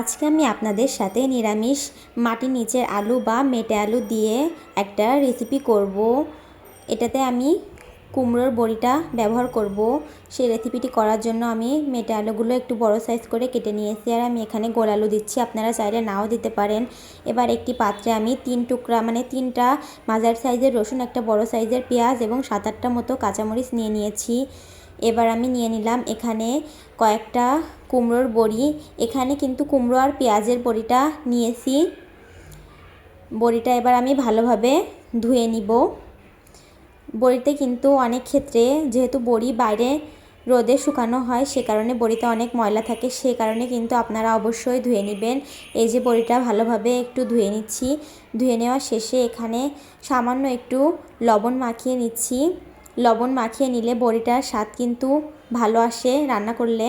আজকে আমি আপনাদের সাথে নিরামিষ মাটির নিচের আলু বা মেটে আলু দিয়ে একটা রেসিপি করব। এটাতে আমি কুমড়োর বড়িটা ব্যবহার করব। সেই রেসিপিটি করার জন্য আমি মেটে আলুগুলো একটু বড় সাইজ করে কেটে নিয়েছি আর আমি এখানে গোল আলু দিচ্ছি। আপনারা চাইলে নাও দিতে পারেন। এবার একটি পাত্রে আমি তিন টুকরা মানে তিনটা মাঝার সাইজের রসুন, একটা বড় সাইজের পেঁয়াজ এবং সাত আটটা মতো কাঁচামরিচ নিয়ে নিয়েছি। এবার আমি নিয়ে নিলাম এখানে কয়েকটা কুমড়োর বড়ি। এখানে কিন্তু কুমড়ো আর পেঁয়াজের বড়িটা নিয়েছি। বড়িটা এবার আমি ভালোভাবে ধুয়ে নিব। বড়িতে কিন্তু অনেক ক্ষেত্রে যেহেতু বড়ি বাইরে রোদে শুকানো হয়, সে কারণে বড়িতে অনেক ময়লা থাকে, সে কারণে কিন্তু আপনারা অবশ্যই ধুয়ে নেবেন। এই যে বড়িটা ভালোভাবে একটু ধুয়ে নিচ্ছি। ধুয়ে নেওয়ার শেষে এখানে সামান্য একটু লবণ মাখিয়ে নিচ্ছি। লবণ মাখিয়ে নিলে বড়িটার স্বাদ কিন্তু ভালো আসে রান্না করলে।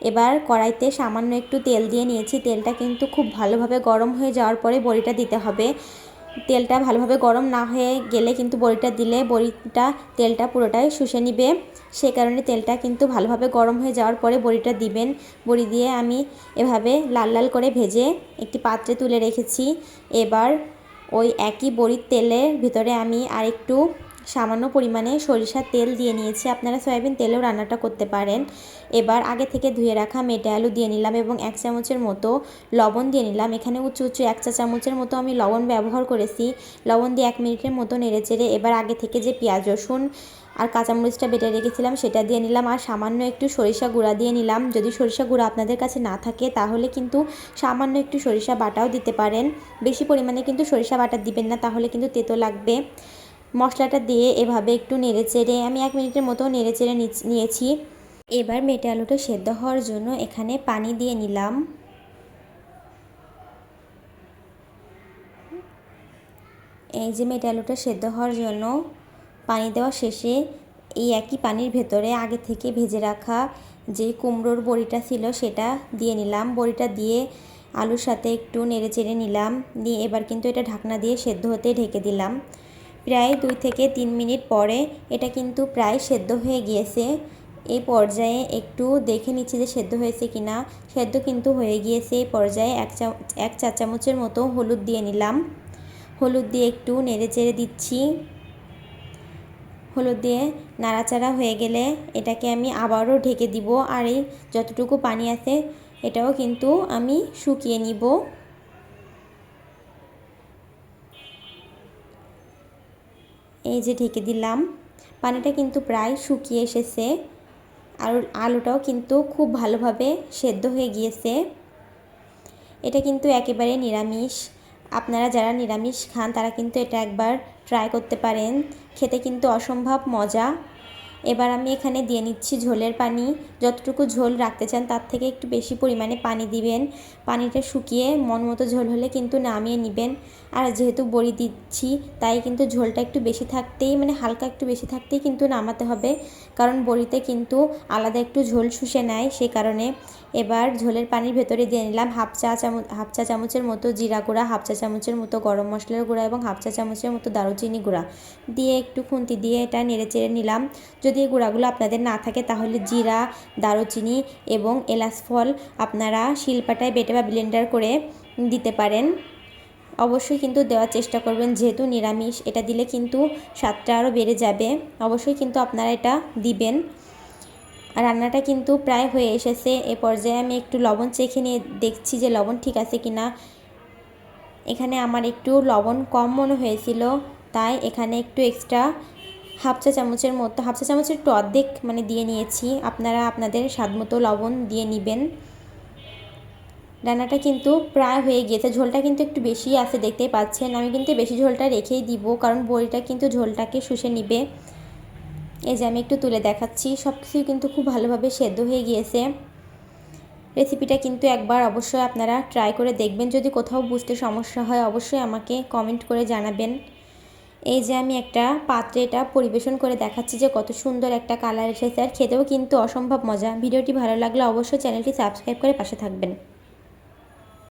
এবার কড়াইতে সামান্য একটু তেল দিয়ে নিয়েছি। তেলটা কিন্তু খুব ভালোভাবে গরম হয়ে যাওয়ার পরে বড়িটা দিতে হবে। তেলটা ভালোভাবে গরম না হয়ে গেলে কিন্তু বড়িটা দিলে বড়িটা, তেলটা পুরোটাই শুষে নিবে। সে কারণে তেলটা কিন্তু ভালোভাবে গরম হয়ে যাওয়ার পরে বড়িটা দিবেন। বড়ি দিয়ে আমি এভাবে লাল লাল করে ভেজে একটি পাত্রে তুলে রেখেছি। এবার ওই একই বড়ির তেলের ভিতরে আমি আরেকটু সামান্য পরিমাণে সরিষার তেল দিয়ে নিয়েছি। আপনারা সয়াবিন তেলেও রান্নাটা করতে পারেন। এবার আগে থেকে ধুয়ে রাখা মেটে আলু দিয়ে নিলাম এবং এক চামচের মতো লবণ দিয়ে নিলাম। এখানে উঁচু উঁচু এক চা চামচের মতো আমি লবণ ব্যবহার করেছি। লবণ দিয়ে এক মিনিটের মতো নেড়ে চেড়ে এবার আগে থেকে যে পেঁয়াজ, রসুন আর কাঁচামরিচটা বেটে রেখেছিলাম সেটা দিয়ে নিলাম আর সামান্য একটু সরিষা গুঁড়া দিয়ে নিলাম। যদি সরিষা গুঁড়া আপনাদের কাছে না থাকে তাহলে কিন্তু সামান্য একটু সরিষা বাটাও দিতে পারেন। বেশি পরিমাণে কিন্তু সরিষা বাটা দিবেন না, তাহলে কিন্তু তেতো লাগবে। মশলাটা দিয়ে এভাবে একটু নেড়ে চেড়ে, আমি এক মিনিটের মতো নেড়ে চেড়ে নিয়েছি। এবার মেটে আলুটা সেদ্ধ হওয়ার জন্য এখানে পানি দিয়ে নিলাম। এই যে মেটে আলুটা সেদ্ধ হওয়ার জন্য পানি দেওয়া শেষে এই একই পানির ভেতরে আগে থেকে ভেজে রাখা যে কুমড়োর বড়িটা ছিল সেটা দিয়ে নিলাম। বড়িটা দিয়ে আলুর সাথে একটু নেড়ে চেড়ে নিলাম। দিয়ে এবার কিন্তু এটা ঢাকনা দিয়ে সেদ্ধ হতে ঢেকে দিলাম। প্রায় দুই থেকে তিন মিনিট পরে এটা কিন্তু প্রায় সেদ্ধ হয়ে গিয়েছে। এই পর্যায়ে একটু দেখে নিচ্ছি যে সেদ্ধ হয়েছে কি না সেদ্ধ কিন্তু হয়ে গিয়েছে। এই পর্যায়ে এক চা এক চা চামচের মতো হলুদ দিয়ে নিলাম। হলুদ দিয়ে একটু নেড়ে চেড়ে দিচ্ছি। হলুদ দিয়ে নাড়াচাড়া হয়ে গেলে এটাকে আমি আবারও ঢেকে দিব। আর এই যতটুকু পানি আছে, এটাও কিন্তু আমি শুকিয়ে নিব। এই যে ঢেকে দিলাম, পানিটা কিন্তু প্রায় শুকিয়ে এসেছে আর আলুটাও কিন্তু খুব ভালোভাবে সেদ্ধ হয়ে গিয়েছে। এটা কিন্তু একেবারে নিরামিষ। আপনারা যারা নিরামিষ খান, তারা কিন্তু এটা একবার ট্রাই করতে পারেন। খেতে কিন্তু অসম্ভব মজা। এবার আমি এখানে দিয়ে নিচ্ছি ঝোলের পানি। যতটুকু ঝোল রাখতে চান তার থেকে একটু বেশি পরিমাণে পানি দিবেন। পানিটা শুকিয়ে মন মতো ঝোল হলে কিন্তু নামিয়ে নেবেন। আর যেহেতু বড়ি দিচ্ছি, তাই কিন্তু ঝোলটা একটু বেশি থাকতেই মানে হালকা একটু বেশি থাকতেই কিন্তু নামাতে হবে। কারণ বড়িতে কিন্তু আলাদা একটু ঝোল শুষে নেয় সে কারণে। এবার ঝোলের পানির ভেতরে দিয়ে নিলাম হাফ চা চামচ, হাফ চা চামচের মতো জিরা গুঁড়া, হাফ চা চামচের মতো গরম মশলার গুঁড়া এবং হাফ চা চামচের মতো দারুচিনি গুঁড়া। দিয়ে একটু খুন্তি দিয়ে এটা নেড়ে চেড়ে নিলাম। যদি এই গুঁড়াগুলো আপনাদের না থাকে, তাহলে জিরা, দারুচিনি এবং এলাচ ফল আপনারা শিলপাটায় বেটে বা ব্লেন্ডার করে দিতে পারেন। অবশ্যই কিন্তু দেওয়ার চেষ্টা করবেন, যেহেতু নিরামিষ, এটা দিলে কিন্তু স্বাদটা আরও বেড়ে যাবে। অবশ্যই কিন্তু আপনারা এটা দিবেন। রান্নাটা কিন্তু প্রায় হয়ে এসেছে। এ পর্যায়ে আমি একটু লবণ চেখে নিয়ে দেখছি যে লবণ ঠিক আছে কি না এখানে আমার একটু লবণ কম মনে হয়েছিল, তাই এখানে একটু এক্সট্রা হাফ চা চামচের মতো, হাফ চা চামচের একটু অর্ধেক মানে দিয়ে নিয়েছি। আপনারা আপনাদের স্বাদ মতো লবণ দিয়ে নেবেন। রান্নাটা কিন্তু প্রায় হয়ে গিয়েছে। ঝোলটা কিন্তু একটু বেশি আছে দেখতেই পাচ্ছেন। আমি কিন্তু বেশি ঝোলটা রেখেই দিব, কারণ বড়িটা কিন্তু ঝোলটাকে শুষে নিবে। এই যে আমি একটু তুলে দেখাচ্ছি। সব কিছুই কিন্তু খুব ভালোভাবে সেদ্ধ হয়ে গিয়েছে। রেসিপিটা কিন্তু একবার অবশ্যই আপনারা ট্রাই করে দেখবেন। যদি কোথাও বুঝতে সমস্যা হয়, অবশ্যই আমাকে কমেন্ট করে জানাবেন। এই যে আমি একটা পাত্রে এটা পরিবেশন করে দেখাচ্ছি যে কত সুন্দর একটা কালার এসেছে আর খেতেও কিন্তু অসম্ভব মজা। ভিডিওটি ভালো লাগলে অবশ্যই চ্যানেলটি সাবস্ক্রাইব করে পাশে থাকবেন।